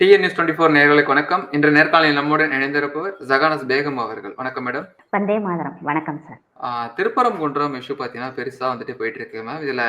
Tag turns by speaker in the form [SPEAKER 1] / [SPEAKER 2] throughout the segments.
[SPEAKER 1] TN news twenty four நேர்களுக்கு வணக்கம். இன்று நேர்காணலில் நம்முடன் இணைந்திருப்பவர் ஜகானஸ் பேகம் அவர்கள். வணக்கம் மேடம்.
[SPEAKER 2] வந்தே மாதரம். வணக்கம் சார்.
[SPEAKER 1] திருப்பரங்குன்றம் இஷ்யூ பார்த்தீங்கன்னா பெருசாக வந்துட்டு போயிட்டு இருக்கு மேம் இதில்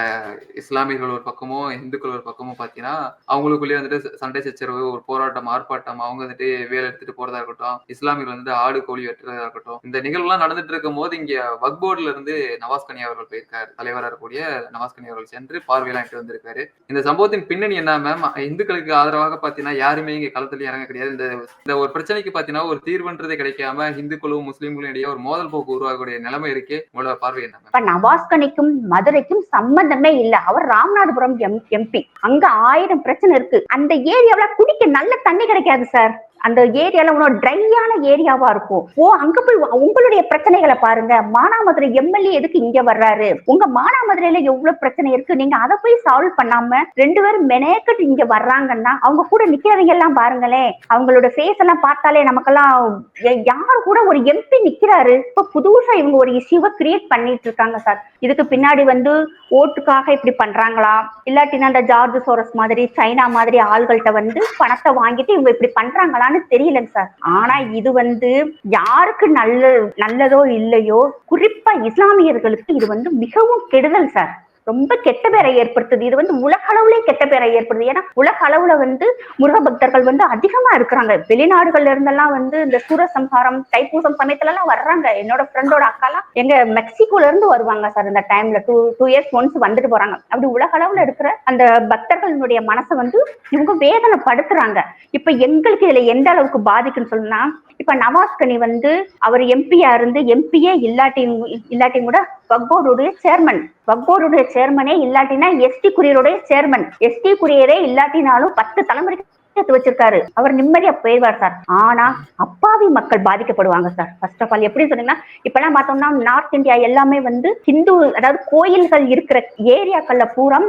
[SPEAKER 1] இஸ்லாமியர்கள் ஒரு பக்கமும் இந்துக்கள் ஒரு பக்கமும் பார்த்தீங்கன்னா அவங்களுக்குள்ளேயே வந்துட்டு சண்டை சச்சரவு ஒரு போராட்டம் ஆர்ப்பாட்டம் அவங்க வந்துட்டு வேலை எடுத்துட்டு போறதா இருக்கட்டும் இஸ்லாமியர்கள் வந்துட்டு ஆடு கோழி வெட்டுறதா இருக்கட்டும் இந்த நிகழ்வுலாம் நடந்துட்டு இருக்கும் போது இங்கே வக் போர்டுல இருந்து நவாஸ் கனி அவர்கள் போயிருக்காரு. தலைவராக இருக்கக்கூடிய நவாஸ் கனி அவர்கள் சென்று பார்வையிலாட்டு வந்திருக்காரு. இந்த சம்பவத்தின் பின்னணி என்ன மேம் இந்துக்களுக்கு ஆதரவாக பார்த்தீங்கன்னா யாருமே இங்கே களத்துல இறங்க கிடையாது. இந்த இந்த ஒரு பிரச்சனைக்கு பார்த்தீங்கன்னா ஒரு தீர்வுன்றதே கிடைக்காம இந்துக்களும் முஸ்லீம்களும் இடையே ஒரு மோதல் போக்கு உருவாகக்கூடிய நிலைமை இருக்கு. உங்களோட பார்வை என்ன
[SPEAKER 2] இப்ப நவாஸ்கனிக்கும் மதுரைக்கும் சம்பந்தமே இல்ல. அவர் ராமநாதபுரம் எம் எம்பி. அங்க ஆயிரம் பிரச்சனை இருக்கு. அந்த ஏரியாவுல குடிக்க நல்ல தண்ணி கிடைக்காது சார் அந்த ஏரியால உன்னோட ட்ரையான ஏரியாவா இருக்கும். ஓ அங்க போய் உங்களுடைய பிரச்சனைகளை பாருங்க. மானாமதுரை எம்எல்ஏ எதுக்கு இங்க வர்றாரு? உங்க மானாமதுரையில எவ்வளவு பிரச்சனை இருக்கு? நீங்க அதை போய் சால்வ் பண்ணாம ரெண்டு பேரும் மெனேக்கட்டு இங்க வர்றாங்கன்னா அவங்க கூட நிக்கிறவங்க எல்லாம் பாருங்களேன். அவங்களோட ஃபேஸ் எல்லாம் பார்த்தாலே நமக்கெல்லாம் யாரு கூட ஒரு எம்பி நிக்கிறாரு? இப்ப புதுசா இவங்க ஒரு இஷ்யூவை கிரியேட் பண்ணிட்டு இருக்காங்க சார் இதுக்கு பின்னாடி வந்து ஓட்டுக்காக இப்படி பண்றாங்களா? இல்லாட்டினா அந்த ஜார்ஜ் சோரஸ் மாதிரி சைனா மாதிரி ஆள்கள்ட்ட வந்து பணத்தை வாங்கிட்டு இவங்க இப்படி பண்றாங்களான்னு தெரியலங்க சார். ஆனா இது வந்து யாருக்கு நல்ல நல்லதோ இல்லையோ குறிப்பா இஸ்லாமியர்களுக்கு இது வந்து மிகவும் கெடுதல் சார். ரொம்ப கெட்ட பேரை ஏற்படுத்துது. இது வந்து உலக அளவுல கெட்ட பேரை ஏற்படுது. ஏன்னா உலக அளவுல வந்து முருக பக்தர்கள் வந்து அதிகமா இருக்கிறாங்க. வெளிநாடுகள்ல இருந்தெல்லாம் வந்து இந்த சூரசம்ஹாரம் தைப்பூசம் சமயத்துல எல்லாம் வர்றாங்க. என்னோட ஃப்ரெண்டோட அக்காலாம் எங்க மெக்சிகோல இருந்து வருவாங்க சார் இந்த டைம்ல டூ டூ இயர்ஸ் ஒன்ஸ் வந்துட்டு போறாங்க. அப்படி உலக அளவுல இருக்கிற அந்த பக்தர்களுடைய மனசை வந்து இவங்க வேதனை படுத்துறாங்க இப்ப எங்களுக்கு இதுல எந்த அளவுக்கு பாதிக்குன்னு சொன்னா இப்ப நவாஸ்கனி வந்து அவர் எம்பியா இருந்து எம்பியே இல்லாட்டி இல்லாட்டி கூட வக்போர்டுடைய சேர்மன். வக்போர்டுடைய சேர்மனே இல்லாட்டினா எஸ்டி குரியருடைய சேர்மன். எஸ்டி குரியரே இல்லாட்டினாலும் பத்து தலைமுறைக்கு சேர்த்து வச்சிருக்காரு. அவர் நிம்மதியா போயிடுவார் சார். ஆனா அப்பாவி மக்கள் பாதிக்கப்படுவாங்க சார். ஃபர்ஸ்ட் ஆஃப் ஆல் எப்படி சொன்னீங்கன்னா இப்பெல்லாம் பார்த்தோம்னா நார்த் இந்தியா எல்லாமே வந்து ஹிந்து அதாவது கோயில்கள் இருக்கிற ஏரியாக்கள்ல பூரா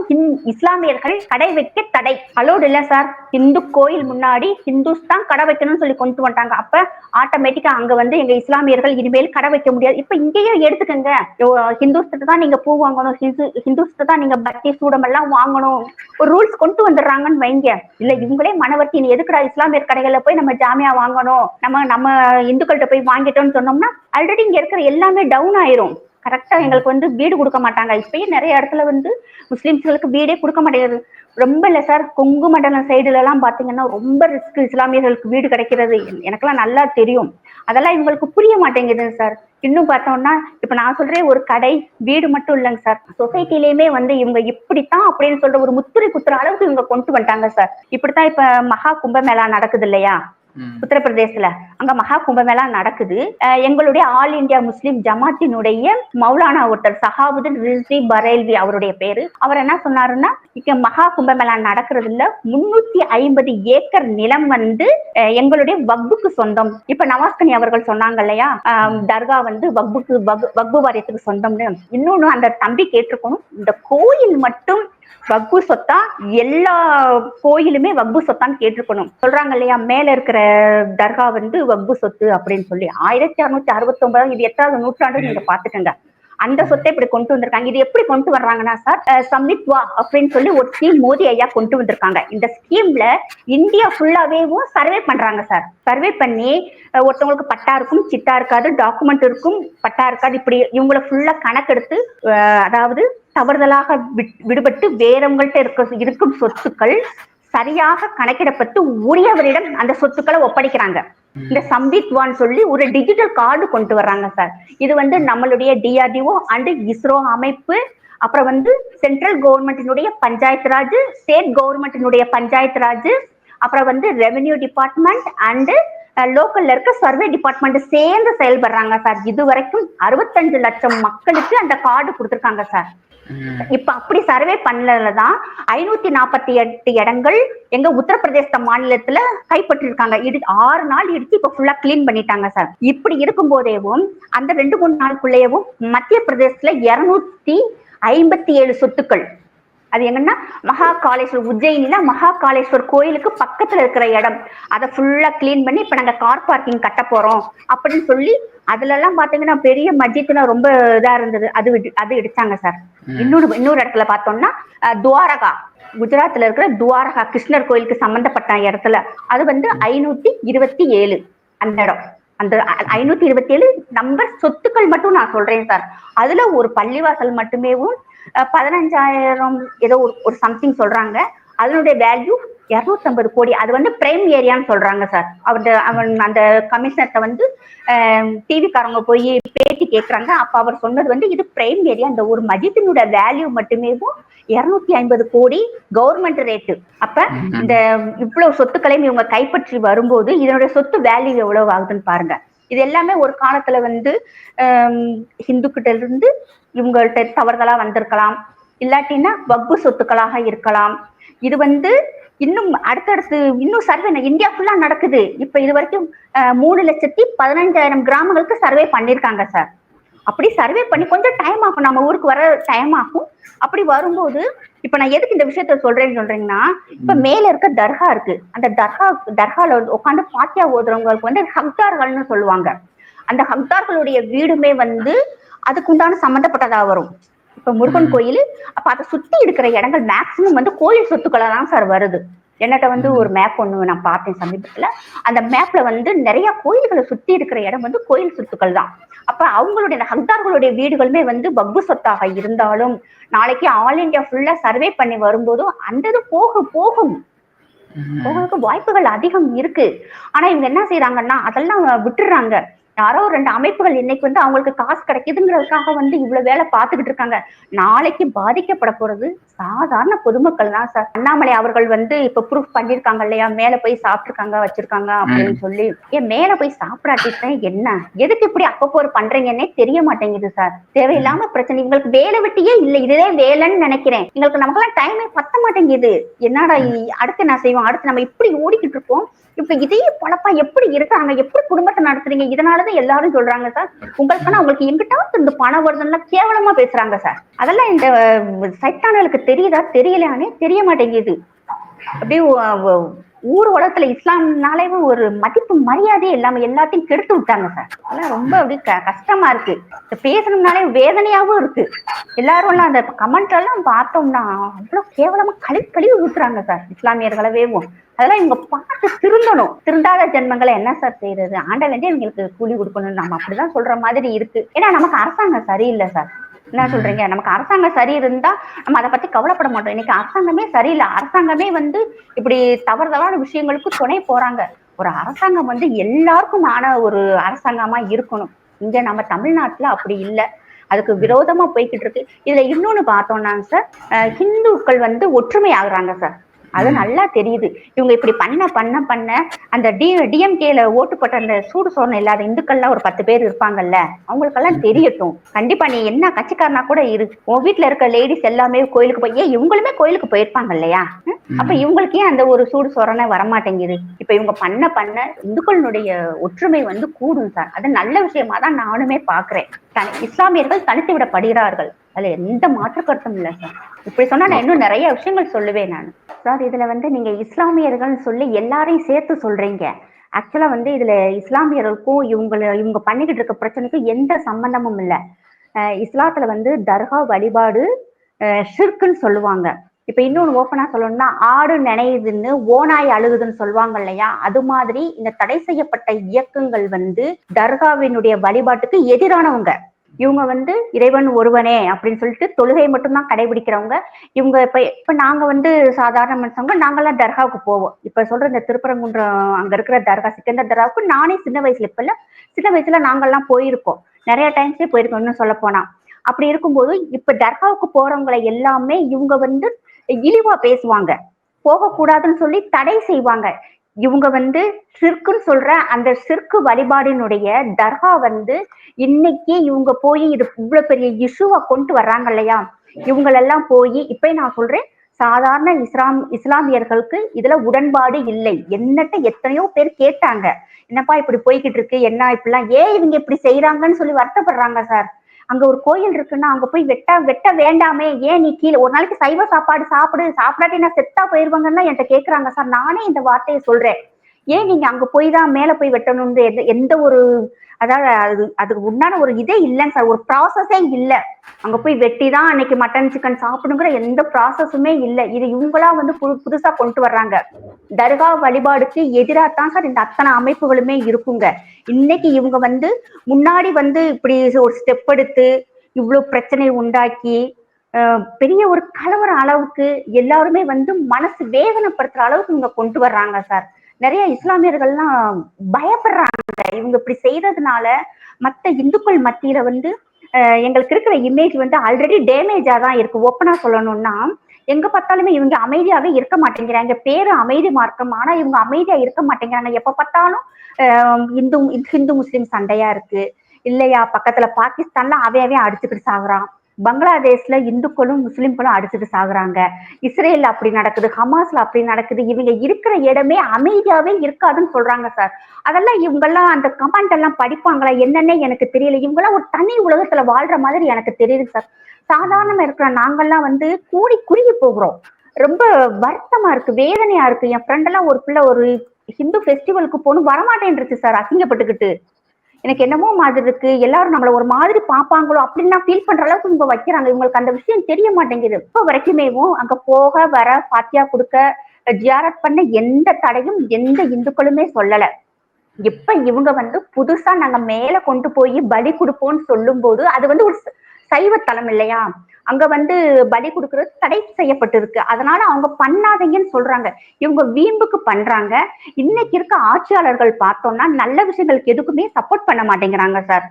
[SPEAKER 2] இஸ்லாமியர்கள் கடை வைக்க தடை. அலோடு இல்ல சார். ஹிந்து கோயில் முன்னாடி ஹிந்துஸ் தான் கடை வைக்கணும்னு சொல்லி கொண்டு வந்துட்டாங்க. அப்ப ஆட்டோமேட்டிக்கா அங்க வந்து எங்க இஸ்லாமியர்கள் இனிமேல் கடை வைக்க முடியாது. இப்ப இங்கேயே எடுத்துக்கங்க. ஹிந்துஸ்கிட்ட தான் நீங்க பூ வாங்கணும். ஹிந்து தான் நீங்க பக்தி சூடம் எல்லாம் வாங்கணும். ஒரு ரூல்ஸ் கொண்டு வந்துடுறாங்கன்னு வைங்க. இல்ல இவங்களே மன நீ எதுக்குடா இஸ்லாமியர் கடைகளில் போய் நம்ம ஜாமியா வாங்கணும்? நம்ம நம்ம இந்துக்கள்கிட்ட போய் வாங்கிட்டோம்னு சொன்னோம்னா ஆல்ரெடி இங்க இருக்கிற எல்லாமே டவுன் ஆயிரும். கரெக்டா எங்களுக்கு வந்து வீடு கொடுக்க மாட்டாங்க. இப்பயே நிறைய இடத்துல வந்து முஸ்லிம்ஸ்களுக்கு வீடே கொடுக்க மாட்டேங்குது. ரொம்ப இல்ல சார். கொங்கு மண்டலம் சைடுல எல்லாம் பாத்தீங்கன்னா ரொம்ப ரிஸ்க் இஸ்லாமியர்களுக்கு வீடு கிடைக்கிறது. எனக்கெல்லாம் நல்லா தெரியும். அதெல்லாம் இவங்களுக்கு புரிய மாட்டேங்குது சார். இன்னும் பார்த்தோம்னா இப்ப நான் சொல்றேன் ஒரு கடை வீடு மட்டும் இல்லைங்க சார். சொசைட்டிலயுமே வந்து இவங்க இப்படித்தான் அப்படின்னு சொல்ற ஒரு முத்திரை குத்துற அளவுக்கு இவங்க கொண்டு வந்துட்டாங்க சார். இப்படித்தான் இப்ப மகா கும்பமேளா நடக்குது இல்லையா?
[SPEAKER 1] உத்தரப்பிரதேசத்துல.
[SPEAKER 2] உத்தரப்பிரதேசல அங்க மகா கும்பமேளா நடக்குது. எங்களுடைய ஆல் இந்தியா முஸ்லிம் ஜமாத்தினுடைய மௌலானா ஒருத்தர் சஹாபுதீன் ரிஸ்வி பரேல்வி அவருடைய பேரு. அவர் என்ன சொன்னாருன்னா இங்க மகா கும்பமேளா நடக்கிறதுல முன்னூத்தி ஐம்பது ஏக்கர் நிலம் வந்து எங்களுடைய வக்புக்கு சொந்தம். இப்ப நவாஸ்கனி அவர்கள் சொன்னாங்க இல்லையா? தர்கா வந்து வக்புக்கு வக்பு வாரியத்துக்கு சொந்தம்னு. இன்னொன்னு அந்த தம்பி கேட்டிருக்கணும் இந்த கோயில் மட்டும் வக்பு சொத்தா எல்லா கோயிலுமே வக்பு சொத்தான்னு கேட்டிருக்கணும். சொல்றாங்க இல்லையா மேல இருக்கிற தர்கா வந்து வக்பு சொத்து அப்படின்னு சொல்லி. ஆயிரத்தி அறுநூத்தி அறுபத்தி ஒன்பதாம் இது எட்டாவது நூற்றாண்டு நீங்க பாத்துக்கோங்க அந்த சொத்தை இப்படி கொண்டு வந்திருக்காங்க. இது எப்படி கொண்டு வர்றாங்கன்னா சார் அஹ், சம்வித்வா அப்படின்னு சொல்லி ஒரு ஸ்கீம் மோடி ஐயா கொண்டு வந்திருக்காங்க. இந்த ஸ்கீம்ல இந்தியா ஃபுல்லாவேவும் சர்வே பண்றாங்க சார். சர்வே பண்ணி ஒருத்தவங்களுக்கு பட்டா இருக்கும் சிட்டா இருக்காது டாக்குமெண்ட் இருக்கும் பட்டா இருக்காது. இப்படி இவங்களை ஃபுல்லா கணக்கெடுத்து அதாவது தவறுதலாக விட்- விடுபட்டு வேறவங்கள்ட்ட இருக்க இருக்கும் சொத்துக்கள் சரியாக கணக்கிடப்பட்டு உரியவரிடம் அந்த சொத்துக்களை ஒப்படைக்கிறாங்க. இந்த சம்பித்வான் சொல்லி ஒரு டிஜிட்டல் கார்டு கொண்டு வர்றாங்க சார். இது வந்து நம்மளுடைய டிஆர்டிஓ அண்ட் இஸ்ரோ அமைப்பு அப்புறம் வந்து சென்ட்ரல் கவர்மெண்டினுடைய பஞ்சாயத்து ராஜ் ஸ்டேட் கவர்மெண்டினுடைய பஞ்சாயத்து ராஜ் அப்புறம் வந்து ரெவென்யூ டிபார்ட்மெண்ட் அண்ட் லோக்கல்ல இருக்க சர்வே டிபார்ட்மெண்ட் சேர்ந்து செயல்படுறாங்க சார் இது வரைக்கும் அறுபத்தஞ்சு லட்சம் மக்களுக்கு அந்த கார்டு கொடுத்துருக்காங்க சார். இப்ப அப்படி சர்வே பண்ணலதான் ஐநூத்தி நாற்பத்தி எட்டு இடங்கள் எங்க உத்தரப்பிரதேச மாநிலத்துல கைப்பற்றிருக்காங்க. இது ஆறு நாள் இடிச்சு இப்ப ஃபுல்லா கிளீன் பண்ணிட்டாங்க சார் இப்படி இருக்கும் போதேவும் அந்த ரெண்டு மூணு நாளுக்குள்ளேயும் மத்திய பிரதேசத்துல இருநூத்தி ஐம்பத்தி ஏழு சொத்துக்கள் அது எங்கன்னா மகா காளேஸ்வர் உஜ்ஜயினில மகா காளேஸ்வர் கோயிலுக்கு பக்கத்துல இருக்கிற இடம். அதை ஃபுல்லா க்ளீன் பண்ணி இப்ப நாங்க கார் பார்க்கிங் கட்ட போறோம். அப்படின்னு சொல்லி அதுல எல்லாம் பாத்தீங்கன்னா பெரிய மஸ்ஜித்லாம் ரொம்ப இதா இருந்தது. அது அது இடிச்சாங்க சார். இன்னொரு இன்னொரு இடத்துல பார்த்தோம்னா துவாரகா. குஜராத்ல இருக்கிற துவாரகா கிருஷ்ணர் கோயிலுக்கு சம்பந்தப்பட்ட இடத்துல. அது வந்து ஐநூத்தி இருபத்தி ஏழு அந்த இடம். அந்த ஐநூத்தி இருபத்தி ஏழு நம்பர் சொத்துக்கள் மட்டும் நான் சொல்றேன் சார் அதுல ஒரு பள்ளிவாசல் மட்டுமேவும் பதினஞ்சாயிரம் ஏதோ ஒரு ஒரு சம்திங் சொல்றாங்க. அதனுடைய வேல்யூ இருநூத்தம்பது கோடி. அது வந்து பிரைம் ஏரியான்னு சொல்றாங்க சார் அவன் அவன் அந்த கமிஷனர்கிட்ட வந்து டிவி காரங்க போய் பேட்டி கேக்குறாங்க. அப்ப அவர் சொன்னது வந்து இது பிரைம் ஏரியா இந்த ஒரு மஜித்தினுடைய வேல்யூ மட்டுமேவும் இருநூத்தி ஐம்பது கோடி கவர்மெண்ட் ரேட்டு அப்ப. இந்த இவ்வளவு சொத்துக்களையும் இவங்க கைப்பற்றி வரும்போது இதனுடைய சொத்து வேல்யூ எவ்வளவு ஆகுதுன்னு பாருங்க. இது எல்லாமே ஒரு காலத்துல வந்து ஹிந்துக்கிட்ட இருந்து இவங்கள்ட்ட தவறுதலா வந்திருக்கலாம். இல்லாட்டின்னா வப்பு சொத்துக்களாக இருக்கலாம். இது வந்து இன்னும் அடுத்தடுத்து இன்னும் சர்வே இந்தியா ஃபுல்லா நடக்குது. இப்ப இது வரைக்கும் மூணு லட்சத்தி பதினஞ்சாயிரம் கிராமங்களுக்கு சர்வே பண்ணிருக்காங்க சார். அப்படி சர்வே பண்ணி கொஞ்சம் டைம் ஆகும். நம்ம ஊருக்கு வர டைம் ஆகும். அப்படி வரும்போது இப்ப நான் எதுக்கு இந்த விஷயத்த சொல்றேன்னு சொல்றீங்கன்னா இப்ப மேல இருக்க தர்கா இருக்கு. அந்த தர்கா தர்கால உட்காந்து பாத்தியா ஓதுறவங்களுக்கு வந்து ஹக்தார்கள்னு சொல்லுவாங்க. அந்த ஹக்தார்களுடைய வீடுமே வந்து அதுக்குண்டான சம்பந்தப்பட்டதா வரும். இப்ப முருகன். கோயில் அப்ப அதை சுத்தி இருக்கிற இடங்கள் மேக்சிமம் வந்து கோயில் சொத்துக்களா தான் சார் வருது. என்னட்ட வந்து. ஒரு மேப் ஒண்ணு நான் பார்த்தேன் சமீபத்துல. அந்த மேப்ல வந்து நிறைய கோயில்களை சுத்தி இருக்கிற இடம் வந்து கோயில் சொத்துக்கள் தான். அப்ப அவங்களுடைய ஹக்தார்களுடைய வீடுகளுமே வந்து பக்பு சொத்தாக இருந்தாலும் நாளைக்கு ஆல் இந்தியா ஃபுல்லா சர்வே பண்ணி வரும்போதும் அந்த இது போக போகும். போகிறதுக்கு வாய்ப்புகள் அதிகம் இருக்கு. ஆனா இவங்க என்ன செய்யறாங்கன்னா அதெல்லாம் விட்டுறாங்க. யாரோ ரெண்டு அமைப்புகள் இன்னைக்கு வந்து அவங்களுக்கு காசு கிடைக்குதுங்கிறதுக்காக வந்து இவ்வளவு வேலை பார்த்துக்கிட்டு இருக்காங்க. நாளைக்கு பாதிக்கப்பட போறது சாதாரண பொதுமக்கள் தான் சார். அண்ணாமலை அவர்கள் வந்து இப்ப ப்ரூஃப் பண்ணிருக்காங்க இல்லையா? மேல போய் சாப்பிட்டுருக்காங்க வச்சிருக்காங்க அப்படின்னு சொல்லி. ஏன் மேல போய் சாப்பிடாட்டிட்டேன் என்ன? எதுக்கு இப்படி அப்பப்போ ஒரு பண்றீங்கன்னே தெரிய மாட்டேங்குது சார். தேவையில்லாம பிரச்சனை. உங்களுக்கு வேலை வெட்டியே இல்லை. இதுவே வேலைன்னு நினைக்கிறேன். எங்களுக்கு நமக்கெல்லாம் டைமே பத்த மாட்டேங்குது. என்னடா அடுத்து நான் செய்வோம்? அடுத்து நம்ம இப்படி ஓடிக்கிட்டு இருக்கோம். இப்ப இதே பொழப்பா எப்படி இருக்காங்க? எப்படி குடும்பத்தை நடத்துறீங்க? இதனாலதான் எல்லாரும் சொல்றாங்க சார். உங்களுக்கான உங்களுக்கு எங்கிட்டாவது இந்த பணம் வருதுன்னா கேவலமா பேசுறாங்க சார். அதெல்லாம் இந்த சைத்தானர்களுக்கு தெரியுதா? தெரியலையானே தெரிய மாட்டேங்குது. அப்படியே ஊர் உலகத்துல இஸ்லாம்னாலே ஒரு மதிப்பு மரியாதையே இல்லாம எல்லாத்தையும் கெடுத்து விட்டாங்க சார் அதெல்லாம் ரொம்ப அப்படி க- கஷ்டமா இருக்கு. பேசணும்னாலே வேதனையாவும் இருக்கு. எல்லாரும் எல்லாம் அந்த கமெண்ட் எல்லாம் பார்த்தோம்னா அவ்வளவு கேவலமா கழி கழிவு ஊத்துறாங்க சார் இஸ்லாமியர்களவேவும் அதெல்லாம் இவங்க பார்த்து திருந்தணும். திருந்தாத ஜென்மங்களை என்ன சார் செய்யறது ஆண்டவன் இவங்களுக்கு கூலி கொடுக்கணும் நம்ம அப்படிதான் சொல்ற மாதிரி இருக்கு. ஏன்னா நமக்கு அரசாங்கம் சரியில்லை சார் என்ன சொல்றீங்க? நமக்கு அரசாங்கம் சரி இருந்தா நம்ம அதை பத்தி கவலைப்பட மாட்டோம். இன்னைக்கு அரசாங்கமே சரியில்லை. அரசாங்கமே வந்து இப்படி தவறுதலான விஷயங்களுக்கு துணை போறாங்க. ஒரு அரசாங்கம் வந்து எல்லாருக்குமான ஒரு அரசாங்கமா இருக்கணும். இங்க நம்ம தமிழ்நாட்டுல அப்படி இல்லை. அதுக்கு விரோதமா போய்கிட்டு இருக்கு. இதுல இன்னொன்னு பார்த்தோம்னா சார். ஹிந்துக்கள் வந்து ஒற்றுமை ஆகுறாங்க சார். அது நல்லா தெரியுது. இவங்க இப்படி பண்ண பண்ண பண்ண அந்த டி டிஎம்கேல ஓட்டு போட்ட அந்த சூடு சோரணம் இல்லாத இந்துக்கள்லாம் ஒரு பத்து பேர் இருப்பாங்கல்ல அவங்களுக்கெல்லாம் தெரியட்டும். கண்டிப்பா நீ என்ன கட்சிக்காரனா கூட இரு. உன் வீட்டுல இருக்க லேடிஸ் எல்லாமே கோயிலுக்கு போய் ஏன் இவங்களுமே கோயிலுக்கு போயிருப்பாங்க இல்லையா? அப்ப இவங்களுக்கு ஏன் அந்த ஒரு சூடு சொரணை வரமாட்டேங்குது? இப்ப இவங்க பண்ண பண்ண இந்துக்களுடைய ஒற்றுமை வந்து கூடும் சார். அது நல்ல விஷயமா தான் நானுமே பாக்குறேன். இஸ்லாமியர்கள் தனித்து விடப்படுகிறார்கள் அதுல எந்த மாற்று கருத்தும் இல்லை சார் இப்படி சொன்னா நான் இன்னும் நிறைய விஷயங்கள் சொல்லுவேன் நான். சார் இதுல வந்து நீங்க இஸ்லாமியர்கள் சொல்லி எல்லாரையும் சேர்த்து சொல்றீங்க. ஆக்சுவலா வந்து இதுல இஸ்லாமியர்களுக்கும் இவங்கள இவங்க பண்ணிக்கிட்டு இருக்க பிரச்சனைக்கும் எந்த சம்பந்தமும் இல்லை. இஸ்லாத்துல வந்து தர்கா வழிபாடு அஹ், ஷிர்க்குன்னு சொல்லுவாங்க. இப்ப இன்னொன்னு ஓப்பனா சொல்லணும்னா ஆடு நினையுதுன்னு ஓனாய் அழுகுதுன்னு சொல்லுவாங்க இல்லையா? அது மாதிரி இந்த தடை செய்யப்பட்ட இயக்கங்கள் வந்து தர்காவினுடைய வழிபாட்டுக்கு எதிரானவங்க. இவங்க வந்து இறைவன் ஒருவனே அப்படின்னு சொல்லிட்டு தொழுகை மட்டும்தான் கடைபிடிக்கிறவங்க. இவங்க இப்ப இப்ப நாங்க வந்து சாதாரண மனுஷங்க நாங்கெல்லாம் தர்காவுக்கு போவோம். இப்ப சொல்ற இந்த திருப்பரங்குன்றம் அங்க இருக்கிற தர்கா சிக்கந்தர் தர்காவுக்கு நானே சின்ன வயசுல இப்ப சின்ன வயசுல நாங்கெல்லாம் போயிருக்கோம். நிறைய டைம்ஸே போயிருக்கோம் இன்னும் சொல்ல போனா. அப்படி இருக்கும்போது இப்ப தர்காவுக்கு போறவங்களை எல்லாமே இவங்க வந்து இழிவா பேசுவாங்க. போகக்கூடாதுன்னு சொல்லி தடை செய்வாங்க. இவங்க வந்து சிற்குன்னு சொல்ற அந்த சிற்கு வழிபாடினுடைய தர்கா வந்து இன்னைக்கு இவங்க போய் இது இவ்வளவு பெரிய இஷ்யூவா கொண்டு வர்றாங்க இல்லையா? இவங்களெல்லாம் போய் இப்ப நான் சொல்றேன் சாதாரண இஸ்லாம் இஸ்லாமியர்களுக்கு இதுல உடன்பாடு இல்லை. என்னட்ட எத்தனையோ பேர் கேட்டாங்க. என்னப்பா இப்படி போய்கிட்டு இருக்கு? என்ன இப்படிலாம்? ஏன் இவங்க இப்படி செய்யறாங்கன்னு சொல்லி வருத்தப்படுறாங்க சார். அங்க ஒரு கோயில் இருக்குன்னா அங்க போய் வெட்ட வெட்ட வேண்டாமே. ஏன் நீ கீழே? ஒரு நாளைக்கு சைவ சாப்பாடு சாப்பிடு. சாப்பிடாட்டி நான் செத்தா போயிருவாங்கன்னா என்கிட்ட கேக்குறாங்க. சார் நானே இந்த வார்த்தையை சொல்றேன். ஏன் நீங்க அங்க போய் தான் மேல போய் வெட்டணும்னு எந்த எந்த ஒரு அதாவது அது அதுக்கு உண்டான ஒரு இதே இல்லைங்க சார். ஒரு ப்ராசஸே இல்ல. அங்க போய் வெட்டி தான் அன்னைக்கு மட்டன் சிக்கன் சாப்பிடுங்கிற எந்த ப்ராசஸுமே இல்ல. இது இவங்களா வந்து புது புதுசா கொண்டு வர்றாங்க. தர்கா வழிபாடுக்கு எதிராக தான் சார் இந்த அத்தனை அமைப்புகளுமே இருக்குங்க. இன்னைக்கு இவங்க வந்து முன்னாடி வந்து இப்படி ஒரு ஸ்டெப் எடுத்து இவ்வளவு பிரச்சனை உண்டாக்கி பெரிய ஒரு கலவர அளவுக்கு எல்லாருமே வந்து மனசு வேதனைப்படுத்துற அளவுக்கு இவங்க கொண்டு வர்றாங்க சார். நிறைய இஸ்லாமியர்கள்லாம் பயப்படுறாங்க. இவங்க இப்படி செய்யறதுனால மத்த இந்துக்கள் மத்தியில வந்து எங்களுக்கு இருக்கிற இமேஜ் வந்து ஆல்ரெடி டேமேஜா தான் இருக்கு. ஓப்பனா சொல்லணும்னா எங்க பார்த்தாலுமே இவங்க அமைதியாவே இருக்க மாட்டேங்கிறாங்க. பேரு அமைதி மார்க்கம். ஆனா இவங்க அமைதியா இருக்க மாட்டேங்கிறாங்க. எப்ப பார்த்தாலும் இந்து ஹிந்து முஸ்லிம் சண்டையா இருக்கு. இல்லையா? பக்கத்துல பாகிஸ்தான்ல அவையவே அடிச்சுக்கிட்டு சாகுறான். பங்களாதேஷ்ல இந்துக்களும் முஸ்லிம்களும் அடிச்சுட்டு சாகுறாங்க. இஸ்ரேல்ல அப்படி நடக்குது ஹமாஸ்ல அப்படி நடக்குது இவங்க இருக்கிற இடமே அமைதியாவே இருக்காதுன்னு சொல்றாங்க சார். அதெல்லாம் இவங்கெல்லாம் அந்த கமெண்ட் எல்லாம் படிப்பாங்களா என்னன்னே எனக்கு தெரியல. இவங்கெல்லாம் ஒரு தனி உலகத்துல வாழ்ற மாதிரி எனக்கு தெரியுது சார். சாதாரணமா இருக்கிற நாங்கெல்லாம் வந்து கூடி குறுகி போகிறோம். ரொம்ப வருத்தமா இருக்கு வேதனையா இருக்கு. என் ஃப்ரெண்ட் எல்லாம் ஒரு பிள்ளை ஒரு ஹிந்து ஃபெஸ்டிவலுக்கு போகணும் வரமாட்டேன்ருச்சு சார் அசிங்கப்பட்டுக்கிட்டு. எனக்கு என்னமோ மாதிரி இருக்கு எல்லாரும் நம்மள ஒரு மாதிரி பாப்பாங்களோ அப்படின்னு ஃபீல் பண்ற அளவுக்கு இவங்க வைக்கிறாங்க. இவங்களுக்கு அந்த விஷயம் தெரிய மாட்டேங்குது. இப்போ வரைக்குமேவும் அங்க போக வர பாத்தியா கொடுக்க ஜியாரத் பண்ண எந்த தடையும் எந்த இந்துக்களுமே சொல்லல. இப்ப இவங்க வந்து புதுசா நாங்க மேல கொண்டு போய் பலி கொடுப்போம்னு சொல்லும்போது அது வந்து ஒரு சைவ தலம் இல்லையா? அங்க வந்து பலி கொடுக்கறது தடை செய்யப்பட்டிருக்கு. அதனால அவங்க பண்ணாதீங்கன்னு சொல்றாங்க. இவங்க வீம்புக்கு பண்றாங்க. இன்னைக்கு இருக்க ஆட்சியாளர்கள் பார்த்தோம்னா நல்ல விஷயங்களுக்கு எதுக்குமே சப்போர்ட் பண்ண மாட்டேங்கிறாங்க சார்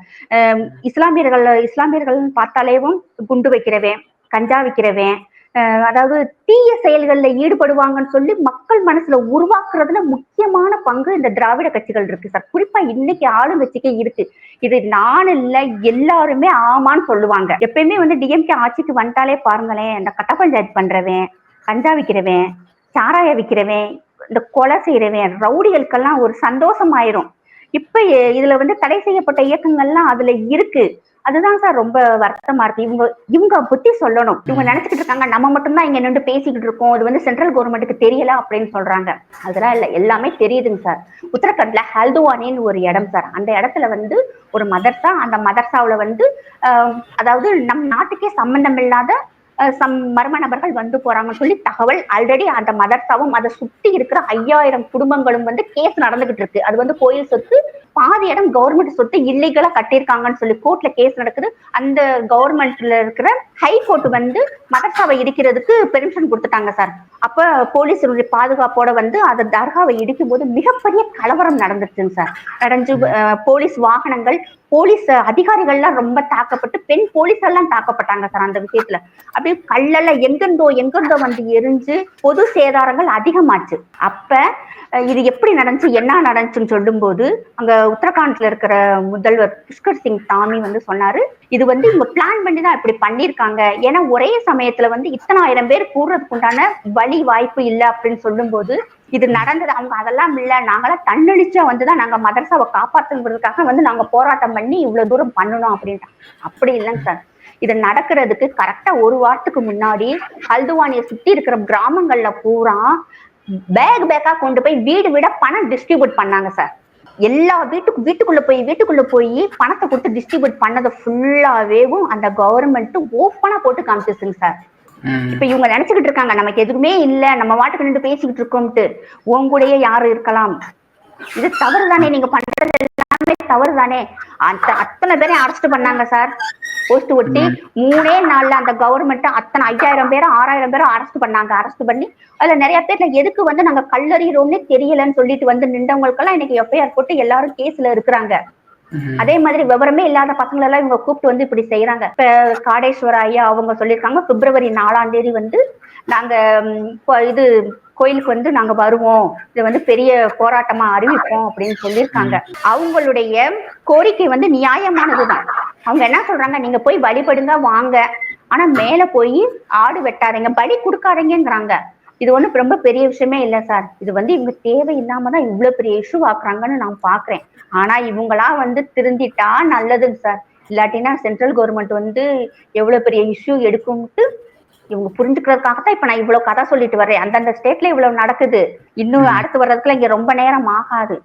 [SPEAKER 2] இஸ்லாமியர்கள் இஸ்லாமியர்கள் இஸ்லாமியர்கள்னு பார்த்தாலேவும் குண்டு வைக்கிறவன் கஞ்சா விற்கிறவன் அதாவது தீய செயல்கள்ல ஈடுபடுவாங்கன்னு சொல்லி மக்கள் மனசுல உருவாக்குறதுல முக்கியமான பங்கு இந்த திராவிட கட்சிகள் இருக்கு சார். குறிப்பா இன்னைக்கு ஆளுங்கட்சிக்கே இருக்கு. இது நான் இல்ல எல்லாருமே ஆமான்னு சொல்லுவாங்க. எப்பயுமே வந்து டிஎம்கே ஆட்சிக்கு வந்துட்டாலே பாருங்களேன் இந்த கட்ட பஞ்சாயத்து பண்றவன் கஞ்சா விற்கிறவன் சாராய விற்கிறவன் இந்த கொலை செய்யறவன் ரவுடிகளுக்கெல்லாம் ஒரு சந்தோஷம் ஆயிரும் இப்ப இதுல வந்து தடை செய்யப்பட்ட இயக்கங்கள்லாம் அதுல இருக்கு. அதுதான் சார் ரொம்ப வருத்தமா இருக்கு. இவங்க இவங்க புத்தி சொல்லணும். இவங்க நினைச்சுக்கிட்டு இருக்காங்க நம்ம மட்டும்தான் இங்க நின்று பேசிக்கிட்டு இருக்கோம். இது வந்து சென்ட்ரல் கவர்மெண்ட்டுக்கு தெரியல அப்படின்னு சொல்றாங்க. அதெல்லாம் இல்ல எல்லாமே தெரியுதுங்க சார். உத்தரகாண்ட்ல ஹல்துவானின்னு ஒரு இடம் சார். அந்த இடத்துல வந்து ஒரு மதர்சா அந்த மதர்சாவுல வந்து அதாவது நம் நாட்டுக்கே சம்பந்தம் இல்லாத சம் மர்ம நபர்கள் வந்து போறாங்கன்னு சொல்லி தகவல் ஆல்ரெடி அந்த மதர்சாவும் அதை சுத்தி இருக்கிற ஐயாயிரம் குடும்பங்களும் வந்து கேஸ் நடந்துகிட்டு இருக்கு. அது வந்து கோயில் சொத்து பாதி இடம் கவர்மெண்ட் சொத்து இல்லீகலா கட்டியிருக்காங்கன்னு சொல்லி கோர்ட்ல கேஸ் நடக்குது. அந்த கவர்மெண்ட்ல இருக்கிற ஹை கோர்ட் வந்து மதர்சாவை இடிக்கிறதுக்கு பெர்மிஷன் கொடுத்துட்டாங்க சார் அப்ப போலீஸுடைய பாதுகாப்போட வந்து அந்த தர்காவை இடிக்கும் போது மிகப்பெரிய கலவரம் நடந்துச்சுங்க சார் நடந்து போலீஸ் வாகனங்கள் போலீஸ் அதிகாரிகள்லாம் ரொம்ப தாக்கப்பட்டு பெண் போலீஸ் எல்லாம் தாக்கப்பட்டாங்க சார் அந்த விஷயத்துல. அப்படியே கல்லெல்லாம் எங்கிருந்தோ எங்கிருந்தோ வந்து எரிஞ்சு பொது சேதாரங்கள் அதிகமாச்சு. அப்ப இது எப்படி நடந்துச்சு என்ன நடந்துச்சுன்னு சொல்லும்போது அங்க உத்தரகாண்ட்ல இருக்கிற முதல்வர் புஷ்கர் சிங் தாமி வந்து சொன்னாரு இது வந்து இவங்க பிளான் பண்ணி தான் இப்படி பண்ணிருக்காங்க ஏன்னா ஒரே சமயத்துல வந்து இத்தனை ஆயிரம் பேர் கூடுறதுக்கு உண்டான வழி வாய்ப்பு இல்லை அப்படின்னு சொல்லும்போது இது நடந்தது. அவங்க அதெல்லாம் இல்ல. நாங்களாம் தன்னெழுச்சியா வந்துதான் நாங்க மதரசாவை காப்பாத்துங்கிறதுக்காக வந்து நாங்க போராட்டம் பண்ணி இவ்வளவு தூரம் பண்ணணும் அப்படின்ட்டு அப்படி இல்லைங்க சார். இது நடக்கிறதுக்கு கரெக்டா ஒரு வாரத்துக்கு முன்னாடி ஹல்துவானியை சுத்தி இருக்கிற கிராமங்கள்ல பூரா பேக் பேக்கா கொண்டு போய் வீடு வீட பணம் டிஸ்ட்ரிபியூட் பண்ணாங்க சார். எல்லா வீட்டுக்கு வீட்டுக்குள்ள போய் வீட்டுக்குள்ள போய் பணத்தை கொடுத்து டிஸ்ட்ரிபியூட் பண்ணதை ஃபுல்லாவேவும் அந்த கவர்மெண்ட் ஓப்பனா போட்டு காமிச்சிருச்சுங்க சார். இப்ப இவங்க நினைச்சுக்கிட்டு இருக்காங்க நமக்கு எதுவுமே இல்ல நம்ம வாட்டுக்கு நின்று பேசிக்கிட்டு இருக்கோம்ட்டு. உன் கூடயே யாரும் இருக்கலாம்? இது தவறு தானே நீங்க பண்றது எல்லாமே தவறு தானே அந்த அத்தனை பேரையும் அரெஸ்ட் பண்ணாங்க சார். போஸ்ட் ஒட்டி மூணே நாள்ல அந்த கவர்மெண்ட் அத்தனை ஐயாயிரம் பேரும் ஆறாயிரம் பேரும் அரெஸ்ட் பண்ணாங்க. அரெஸ்ட் பண்ணி அதுல நிறைய பேர்ல எதுக்கு வந்து நாங்க கல்லறிகிறோம்னே தெரியலன்னு சொல்லிட்டு வந்து நின்றவங்களுக்கெல்லாம் இன்னைக்கு எஃப்ஐஆர் போட்டு எல்லாரும் கேஸ்ல இருக்கிறாங்க. அதே மாதிரி விவரமே இல்லாத பசங்களை எல்லாம் இவங்க கூப்பிட்டு வந்து இப்படி செய்யறாங்க இப்ப காடேஸ்வர ஐயா அவங்க சொல்லியிருக்காங்க. பிப்ரவரி நாலாம் தேதி வந்து நாங்க இது கோயிலுக்கு வந்து நாங்க வருவோம். இது வந்து பெரிய போராட்டமா அறிவிப்போம் அப்படின்னு சொல்லியிருக்காங்க. அவங்களுடைய கோரிக்கை வந்து நியாயமானதுதான். அவங்க என்ன சொல்றாங்க? நீங்க போய் வழிபடுங்க வாங்க. ஆனா மேல போய் ஆடு வெட்டாதீங்க பலி கொடுக்காதீங்கிறாங்க இது ஒண்ணு ரொம்ப பெரிய விஷயமே இல்ல சார் இது வந்து இவங்க தேவையில்லாம தான் இவ்வளவு பெரிய இஷ்யூ ஆக்குறாங்கன்னு நான் பாக்குறேன். ஆனா இவங்களா வந்து திருந்திட்டா நல்லதுங்க சார் இல்லாட்டினா சென்ட்ரல் கவர்மெண்ட் வந்து எவ்வளவு பெரிய இஷ்யூ எடுக்கும்ட்டு இவங்க புரிஞ்சுக்கிறதுக்காக தான் இப்ப நான் இவ்வளவு கதை சொல்லிட்டு வர்றேன். அந்தந்த ஸ்டேட்ல இவ்வளவு நடக்குது. இன்னும். அடுத்து வர்றதுக்குள்ள இங்க ரொம்ப நேரம் ஆகாது.